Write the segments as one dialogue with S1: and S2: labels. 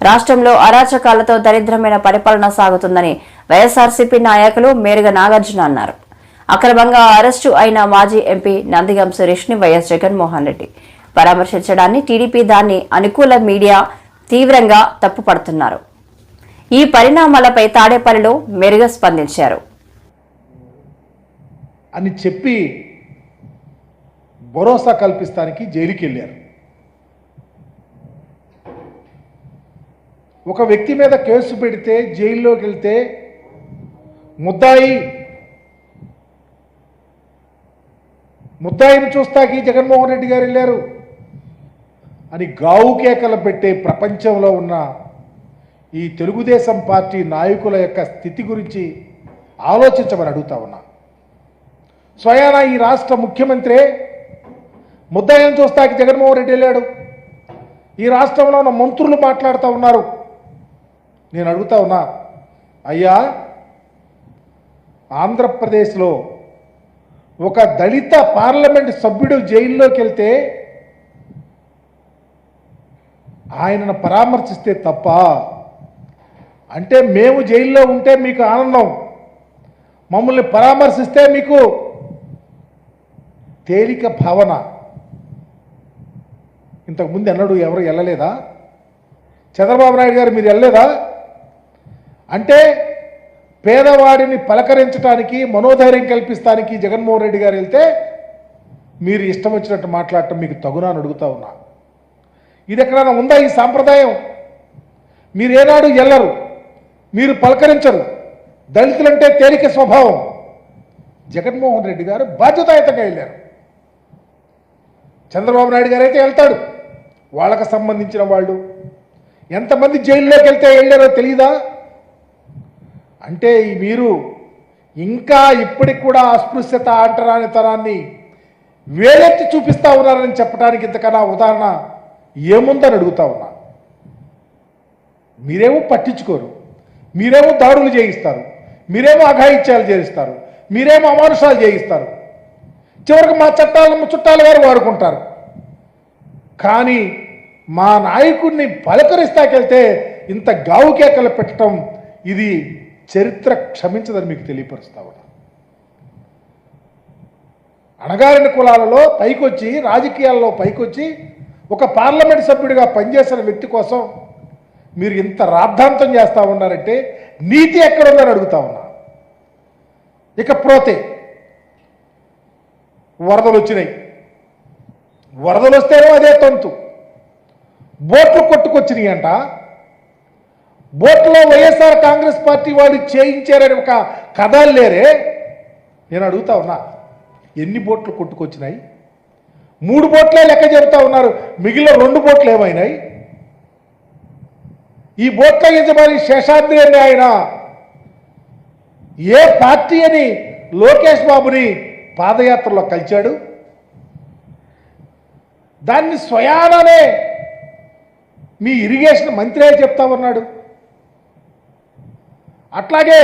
S1: రాష్ట్రంలో అరాచకాలతో దరిద్రమైన పరిపాలన సాగుతుందని వైఎస్ఆర్సీపీ నాయకులు మేరుగ నాగార్జున అన్నారు. అక్రమంగా అరెస్టు అయిన మాజీ ఎంపీ నందిగం సురేష్ని వైఎస్ జగన్మోహన్ రెడ్డి పరామర్శించడాన్ని టీడీపీ దాన్ని అనుకూల మీడియా తీవ్రంగా తప్పుపడుతున్నారు. ఈ పరిణామాలపై తాడేపల్లిలో మెరుగ స్పందించారు.
S2: అని చెప్పి భరోసా కల్పిస్తానికి జైలుకి వెళ్ళారు ఒక వ్యక్తి మీద కేసు పెడితే జైల్లోకి వెళ్తే ముద్దాయి ముద్దాయిని చూస్తాకి జగన్మోహన్ రెడ్డి గారు వెళ్ళారు. అని గావు కేకలు పెట్టే ప్రపంచంలో ఉన్న ఈ తెలుగుదేశం పార్టీ నాయకుల యొక్క స్థితి గురించి ఆలోచించమని అడుగుతా ఉన్నా. స్వయాన ఈ రాష్ట్ర ముఖ్యమంత్రి ముద్దాయిని చూస్తాకి జగన్మోహన్ రెడ్డి వెళ్ళాడు. ఈ రాష్ట్రంలో ఉన్న మంత్రులు మాట్లాడుతూ ఉన్నారు. నేను అడుగుతా ఉన్నా అయ్యా ఆంధ్రప్రదేశ్లో ఒక దళిత పార్లమెంట్ సభ్యుడు జైల్లోకి వెళ్తే ఆయనను పరామర్శిస్తే తప్ప అంటే మేము జైల్లో ఉంటే మీకు ఆనందం మమ్మల్ని పరామర్శిస్తే మీకు తేలిక భావన. ఇంతకుముందు ఎన్నడూ ఎవరు వెళ్ళలేదా? చంద్రబాబు నాయుడు గారు మీరు వెళ్ళలేదా? అంటే పేదవాడిని పలకరించడానికి మనోధైర్యం కల్పిస్తానికి జగన్మోహన్ రెడ్డి గారు వెళ్తే మీరు ఇష్టం వచ్చినట్టు మాట్లాడటం మీకు తగునా అని అడుగుతా ఉన్నా. ఇది ఎక్కడైనా ఉందా ఈ సాంప్రదాయం? మీరు ఏనాడు ఎల్లరు మీరు పలకరించరు. దళితులంటే తేలిక స్వభావం. జగన్మోహన్ రెడ్డి గారు బాధ్యతాయుతంగా వెళ్ళారు. చంద్రబాబు నాయుడు గారు అయితే వెళ్తాడు. వాళ్ళకు సంబంధించిన వాళ్ళు. ఎంతమంది జైల్లోకి వెళ్తే వెళ్ళారో తెలియదా అంటే మీరు ఇంకా ఇప్పటికి కూడా అస్పృశ్యత అంటరానితనాన్ని వేలెత్తి చూపిస్తా ఉన్నారని చెప్పడానికి ఇంతకన్నా ఉదాహరణ ఏముందని అడుగుతా ఉన్నా. మీరేమో పట్టించుకోరు. మీరేమో దాడులు చేయిస్తారు. మీరేమో అఘాయిత్యాలు చేయిస్తారు. మీరేమో అమానుషాలు చేయిస్తారు. చివరికి మా చట్టాలను చుట్టాలు గారు వాడుకుంటారు. కానీ మా నాయకుడిని పలకరిస్తాకెళ్తే ఇంత గావుకేకలు పెట్టడం ఇది చరిత్ర క్షమించదని మీకు తెలియపరుస్తా ఉన్నా. అణగారిన కులాలలో పైకొచ్చి రాజకీయాల్లో పైకొచ్చి ఒక పార్లమెంట్ సభ్యుడిగా పనిచేసిన వ్యక్తి కోసం మీరు ఇంత రాద్ధాంతం చేస్తూ ఉన్నారంటే నీతి ఎక్కడుందని అడుగుతా ఉన్నా. ఇకపోతే వరదలు వచ్చినాయి. వరదలు వస్తేనో అదే తంతు. బోట్లు కొట్టుకొచ్చినాయి అంట బోట్లో వైఎస్ఆర్ కాంగ్రెస్ పార్టీ వాళ్ళు చేయించారని ఒక కథ లేరే. నేను అడుగుతా ఉన్నా ఎన్ని బోట్లు కొట్టుకొచ్చినాయి? మూడు బోట్లే లెక్క చెబుతా ఉన్నారు మిగిలిన రెండు బోట్లు ఏమైనాయి? ఈ బోట్ల యజమాని శేషాద్రి అని ఆయన ఏ పార్టీ అని లోకేష్ బాబుని పాదయాత్రలో కలిచాడు? దాన్ని స్వయాననే మీ ఇరిగేషన్ మంత్రి చెప్తా ఉన్నాడు. అట్లాగే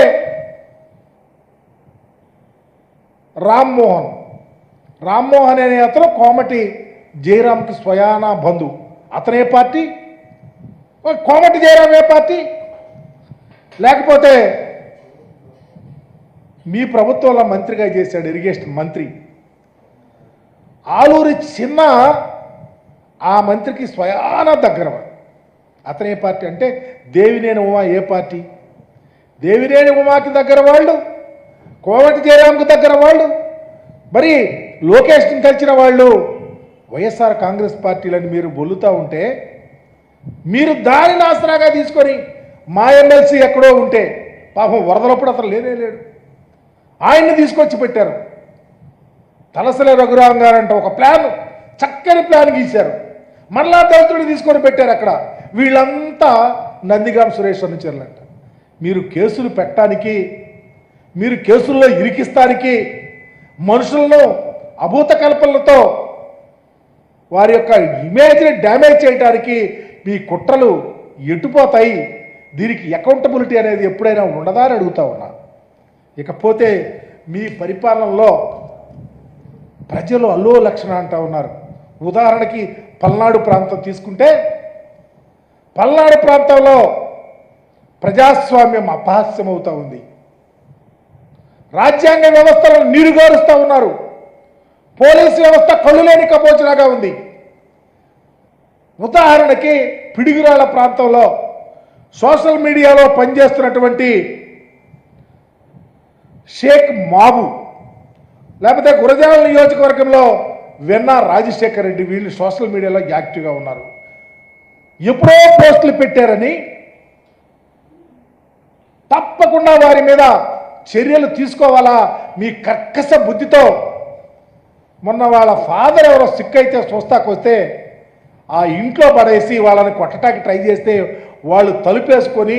S2: రామ్మోహన్ రామ్మోహన్ అనే అతను కోమటి జయరామ్కి స్వయానా బంధు అతనే పార్టీ? కోమటి జయరాం ఏ పార్టీ? లేకపోతే మీ ప్రభుత్వంలో మంత్రిగా చేశాడు ఇరిగేషన్ మంత్రి. ఆలూరి చిన్న ఆ మంత్రికి స్వయాన దగ్గర అతనే పార్టీ అంటే దేవినేని ఉమా ఏ పార్టీ? దేవిరేణి ఉమాకి దగ్గర వాళ్ళు కోవటి జయరాంకు దగ్గర వాళ్ళు మరి లోకేష్ని కలిసిన వాళ్ళు వైఎస్ఆర్ కాంగ్రెస్ పార్టీలని మీరు బొల్లుతూ ఉంటే మీరు దానిని ఆసరాగా తీసుకొని మా ఎమ్మెల్సీ ఎక్కడో ఉంటే పాపం వరదలప్పుడు అతను లేనే లేడు. ఆయన్ని తీసుకొచ్చి పెట్టారు. తలసల రఘురాం గారంట ఒక ప్లాన్ చక్కని ప్లాన్ గీశారు. మరలా దళితుడిని తీసుకొని పెట్టారు అక్కడ. వీళ్ళంతా నందిగాం సురేష్ అనుచరులంట మీరు కేసులు పెట్టడానికి మీరు కేసుల్లో ఇరికిస్తానికి మనుషులను అభూత కల్పనలతో వారి యొక్క ఇమేజ్ని డ్యామేజ్ చేయడానికి మీ కుట్రలు ఎటుపోతాయి? దీనికి అకౌంటబిలిటీ అనేది ఎప్పుడైనా ఉండదా అని అడుగుతా ఉన్నా. ఇకపోతే మీ పరిపాలనలో ప్రజలు అల్లో లక్షణ అంటూ ఉన్నారు. ఉదాహరణకి పల్నాడు ప్రాంతం తీసుకుంటే పల్నాడు ప్రాంతంలో ప్రజాస్వామ్యం అపహాస్యమవుతూ ఉంది. రాజ్యాంగ వ్యవస్థలను నీరుగారుస్తూ ఉన్నారు. పోలీసు వ్యవస్థ కళ్ళు లేని కపోచలాగా ఉంది. ఉదాహరణకి పిడుగురాళ్ళ ప్రాంతంలో సోషల్ మీడియాలో పనిచేస్తున్నటువంటి షేక్ మాబు లేకపోతే గురజాల నియోజకవర్గంలో వెన్న రాజశేఖర్ రెడ్డి వీళ్ళు సోషల్ మీడియాలో యాక్టివ్గా ఉన్నారు. ఎప్పుడో పోస్టులు పెట్టారని తప్పకుండా వారి మీద చర్యలు తీసుకోవాలా? మీ కర్కశ బుద్ధితో. మొన్న వాళ్ళ ఫాదర్ ఎవరో సిక్ అయితే చూస్తాకొస్తే ఆ ఇంట్లో పడేసి వాళ్ళని కొట్టడానికి ట్రై చేస్తే వాళ్ళు తలుపేసుకొని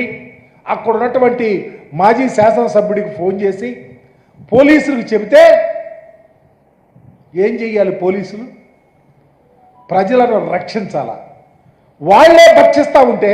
S2: అక్కడ ఉన్నటువంటి మాజీ శాసనసభ్యుడికి ఫోన్ చేసి పోలీసులకు చెబితే ఏం చెయ్యాలి పోలీసులు? ప్రజలను రక్షించాలా? వాళ్ళే భక్షిస్తూ ఉంటే